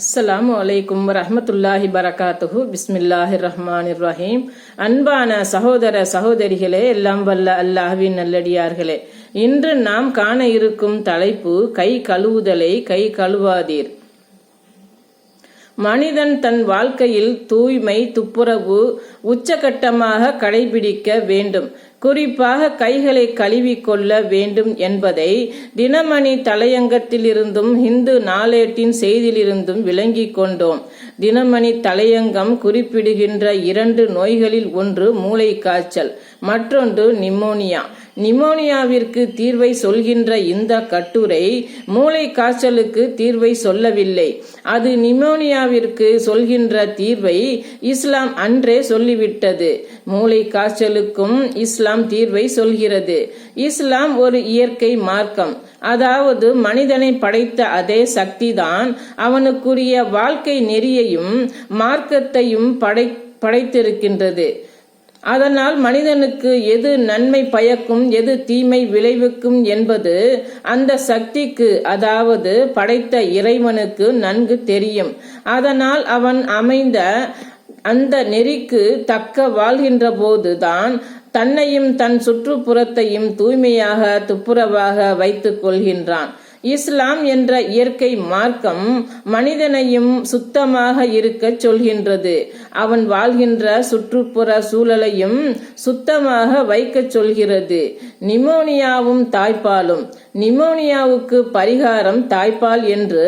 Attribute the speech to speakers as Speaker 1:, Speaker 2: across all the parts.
Speaker 1: அஸ்ஸலாமு அலைக்கும் ரஹமத்துல்லாஹி பரகாத்துஹு பிஸ்மில்லாஹி ரஹ்மான் இர்ரஹீம் அன்பான சகோதர சகோதரிகளே எல்லாம் வல்ல அல்லாஹ்வின் நல்லடியார்களே. இன்று நாம் காண இருக்கும் தலைப்பு கை கழுவுதலை கை கழுவாதீர். மனிதன் தன் வாழ்க்கையில் தூய்மை துப்புரவு உச்சகட்டமாக கடைபிடிக்க வேண்டும். குறிப்பாக கைகளை கழுவிக்கொள்ள வேண்டும் என்பதை தினமணி தலையங்கத்திலிருந்தும் இந்து நாளேட்டின் செய்தியிலிருந்தும் விளங்கிக் கொண்டோம். தினமணி தலையங்கம் குறிப்பிடுகின்ற இரண்டு நோய்களில் ஒன்று மூளை காய்ச்சல் மற்றொன்று நிமோனியா. நிமோனியாவிற்கு தீர்வை சொல்கின்ற இந்த கட்டுரை மூளை காய்ச்சலுக்கு தீர்வை சொல்லவில்லை. அது நிமோனியாவிற்கு சொல்கின்ற தீர்வை இஸ்லாம் அன்றே சொல்லிவிட்டது. மூளை காய்ச்சலுக்கும் இஸ்லாம் தீர்வை சொல்கிறது. இஸ்லாம் ஒரு இயற்கை மார்க்கம். அதாவது மனிதனை படைத்த அதே சக்திதான் அவனுக்குரிய வாழ்க்கை நெறியையும் மார்க்கத்தையும் படை படைத்திருக்கின்றது. அதனால் மனிதனுக்கு எது நன்மை பயக்கும் எது தீமை விளைவிக்கும் என்பது அந்த சக்திக்கு அதாவது படைத்த இறைவனுக்கு நன்கு தெரியும். அதனால் அவன் அமைந்த அந்த நெறிக்கு தக்க வாழ்கின்ற போதுதான் தன்னையும் தன் சுற்றுப்புறத்தையும் தூய்மையாக துப்புரவாக வைத்துக் கொள்கின்றான். இஸ்லாம் என்ற இயற்கை மார்க்கம் மனிதனையும் சுத்தமாக இருக்க சொல்கின்றது. அவன் வாழ்கின்ற சுற்றுப்புற சூழலையும் சுத்தமாக வைக்க சொல்கிறது. நிமோனியாவும் தாய்ப்பாலும் நிமோனியாவுக்கு பரிகாரம் தாய்ப்பால் என்று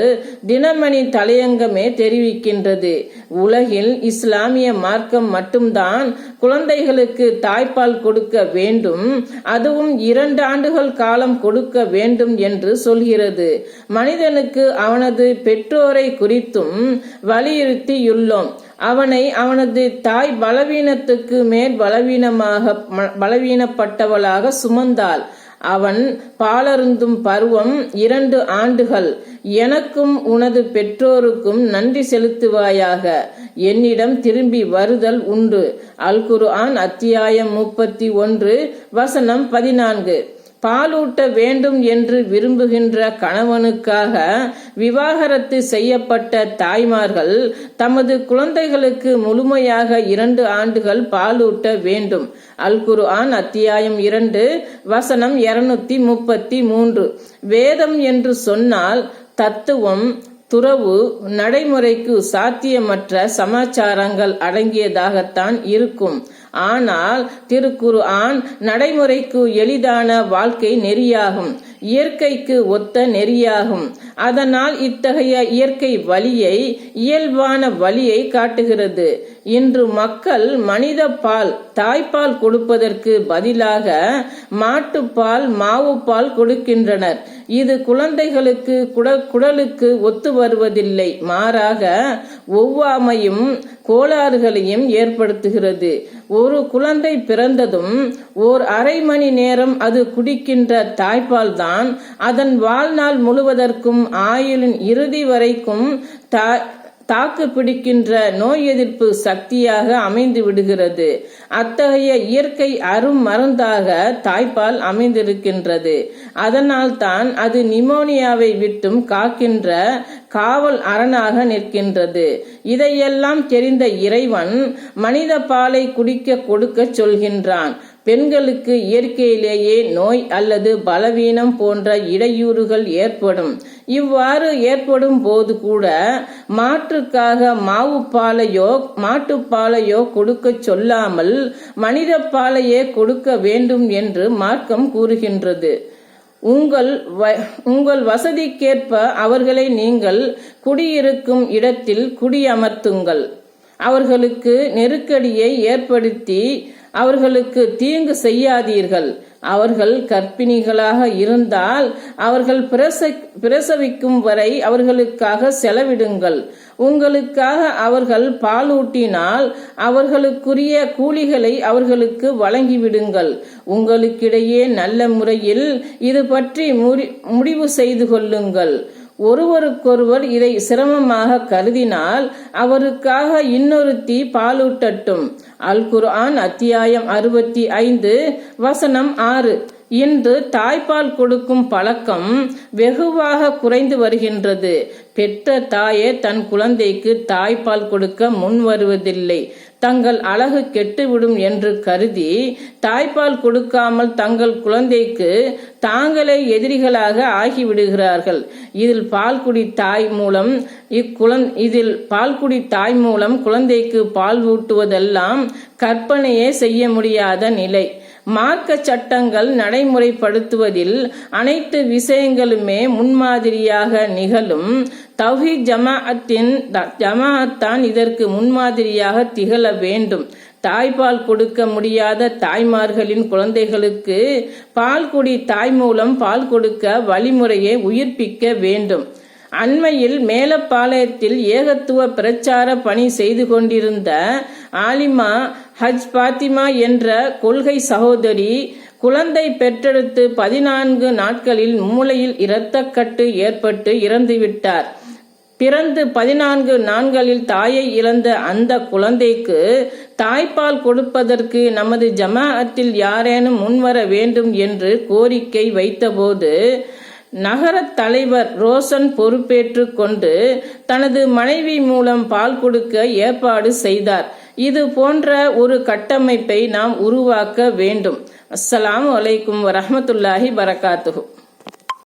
Speaker 1: தினமணி தலையங்கமே தெரிவிக்கின்றது. உலகில் இஸ்லாமிய மார்க்கம் மட்டும்தான் குழந்தைகளுக்கு தாய்ப்பால் கொடுக்க வேண்டும் அதுவும் இரண்டு ஆண்டுகள் காலம் கொடுக்க வேண்டும் என்று சொல்கிறது. மனிதனுக்கு அவனது பெற்றோரை குறித்தும் வலியுறுத்தியுள்ளோம். அவனை அவனது தாய் பலவீனத்துக்கு மேல் பலவீனமாக பலவீனப்பட்டவளாக சுமந்தாள். அவன் பாலருந்தும் பருவம் இரண்டு ஆண்டுகள். எனக்கும் உனது பெற்றோருக்கும் நன்றி செலுத்துவாயாக. என்னிடம் திரும்பி வருதல் உண்டு. அல் ஆன் அத்தியாயம் முப்பத்தி ஒன்று வசனம் பதினான்கு. பாலூட்ட வேண்டும் என்று விரும்புகின்ற கணவனுக்காக விவாகரத்து செய்யப்பட்ட தாய்மார்கள் தமது குழந்தைகளுக்கு முழுமையாக இரண்டு ஆண்டுகள் பாலூட்ட வேண்டும். அல் குர்ஆன் அத்தியாயம் இரண்டு வசனம் இருநூத்தி முப்பத்தி மூன்று. வேதம் என்று சொன்னால் தத்துவம் துறவு நடைமுறைக்கு சாத்தியமற்ற சமாச்சாரங்கள் அடங்கியதாகத்தான் இருக்கும். ஆனால் திருக்குரு ஆண் நடைமுறைக்கு எளிதான வாழ்க்கை நெறியாகும். இயற்கைக்கு ஒத்த நெறியாகும். அதனால் இத்தகைய இயற்கை வழியை இயல்பான வழியை காட்டுகிறது. இன்று மக்கள் மனித பால் தாய்ப்பால் கொடுப்பதற்கு பதிலாக மாட்டுப்பால் மாவுப்பால் கொடுக்கின்றனர். இது குழந்தைகளுக்கு குடலுக்கு ஒத்து வருவதில்லை. மாறாக ஒவ்வாமையும் கோளாறுகளையும் ஏற்படுத்துகிறது. ஒரு குழந்தை பிறந்ததும் ஓர் அரை மணி நேரம் அது குடிக்கின்ற தாய்ப்பால் தான் அதன் வாழ்நாள் முழுவதற்கும் ஆயுளின் இறுதி வரைக்கும் தாக்கு பிடிக்கின்ற நோய் எதிர்ப்பு சக்தியாக அமைந்து விடுகிறது. அத்தகைய இயற்கை அரும் மருந்தாக தாய்ப்பால் அமைந்திருக்கின்றது. அதனால் தான் அது நிமோனியாவை விட்டும் காக்கின்ற காவல் அரணாக நிற்கின்றது. இதையெல்லாம் தெரிந்த இறைவன் மனித பாலை குடிக்க கொடுக்க சொல்கின்றான். பெண்களுக்கு இயற்கையிலேயே நோய் அல்லது பலவீனம் போன்ற இடையூறுகள் ஏற்படும். இவ்வாறு ஏற்படும் போது கூட மாற்றுக்காக மாவு பாலையோ மாட்டுப்பாலையோ கொடுக்க சொல்லாமல் மனித பாலையே கொடுக்க வேண்டும் என்று மார்க்கம் கூறுகின்றது. உங்கள் உங்கள் வசதிக்கேற்ப அவர்களை நீங்கள் குடியிருக்கும் இடத்தில் குடியமர்த்துங்கள். அவர்களுக்கு நெருக்கடியை ஏற்படுத்தி அவர்களுக்கு தீங்கு செய்யாதீர்கள். அவர்கள் கர்ப்பிணிகளாக இருந்தால் அவர்கள் பிரச பிரசவிக்கும் வரை அவர்களுக்காக செலவிடுங்கள். உங்களுக்காக அவர்கள் பாலூட்டினால் அவர்களுக்குரிய கூலிகளை அவர்களுக்கு வழங்கிவிடுங்கள். உங்களுக்கிடையே நல்ல முறையில் இது பற்றி முடிவு செய்து கொள்ளுங்கள். ஒருவருக்கொருவர் இதை சிரமமாக கருதினால் அவருக்காக இன்னொருத்தி பாலூட்டட்டும். அல் குர்ஆன் அத்தியாயம் அறுபத்தி ஐந்து வசனம் ஆறு. இன்று தாய்ப்பால் கொடுக்கும் பழக்கம் வெகுவாக குறைந்து வருகின்றது. பெற்ற தாயே தன் குழந்தைக்கு தாய்ப்பால் கொடுக்க முன் வருவதில்லை தங்கள் அழகு கெட்டுவிடும் என்று கருதி தாய்ப்பால் கொடுக்காமல் தங்கள் குழந்தைக்கு தாங்களே எதிரிகளாக ஆகிவிடுகிறார்கள். இதில் பால்குடி தாய் மூலம் இக்குழந் இதில் பால்குடி தாய் மூலம் குழந்தைக்கு பால் ஊட்டுவதெல்லாம் கற்பனையே செய்ய முடியாத நிலை. மார்க்க சட்டங்கள் நடைமுறைப்படுத்துவதில் அனைத்து விஷயங்களுமே முன்மாதிரியாக நிகழும். தவ்ஹீத் ஜமாஅத்தின் ஜமாஅத்தான் இதற்கு முன்மாதிரியாக திகழ வேண்டும். தாய்ப்பால் கொடுக்க முடியாத தாய்மார்களின் குழந்தைகளுக்கு பால் குடி தாய் மூலம் பால் கொடுக்க வழிமுறையை உயிர்ப்பிக்க வேண்டும். அண்மையில் மேலப்பாளையத்தில் ஏகத்துவ பிரச்சார பணி செய்து கொண்டிருந்த ஆலிமா ஹஜ் பாத்திமா என்ற கொள்கை சகோதரி குழந்தை பெற்றெடுத்து பதினான்கு நாட்களில் மூளையில் இரத்தக்கட்டு ஏற்பட்டு இறந்துவிட்டார். பிறந்து பதினான்கு நான்களில் தாயை இழந்த அந்த குழந்தைக்கு தாய்ப்பால் கொடுப்பதற்கு நமது ஜமாஅத்தில் யாரேனும் முன்வர வேண்டும் என்று கோரிக்கை வைத்தபோது நகரத் தலைவர் ரோஷன் பொறுப்பேற்று கொண்டு தனது மனைவி மூலம் பால் கொடுக்க ஏற்பாடு செய்தார். இது போன்ற ஒரு கட்டமைப்பை நாம் உருவாக்க வேண்டும். அஸ்ஸலாம் அலைக்கும் வரமத்துல்லாஹி வரகாத்துஹு